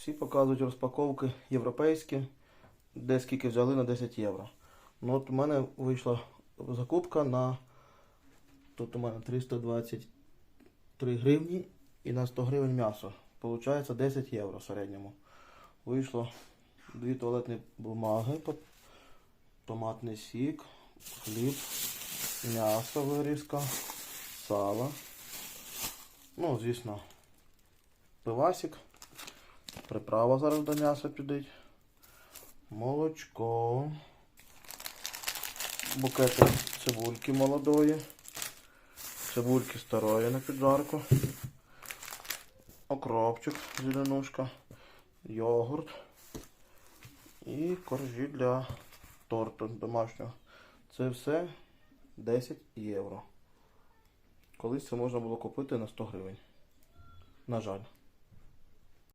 всі показують розпаковки європейські, де скільки взяли на 10 євро. Ну от у мене вийшла закупка на. Тут у мене 323 гривні і на 100 гривень м'ясо. Получається 10 євро в середньому. Вийшло дві туалетні бумаги, томатний сік, хліб, м'ясо вирізка, сало. Ну, звісно, пивасик. Приправа зараз до м'яса підить. Молочко. Букети цибульки молодої. Цибульки старої на піджарку. Окропчик, зеленушка. Йогурт. І коржі для торту домашнього. Це все 10 євро. Колись це можна було купити на 100 гривень. На жаль.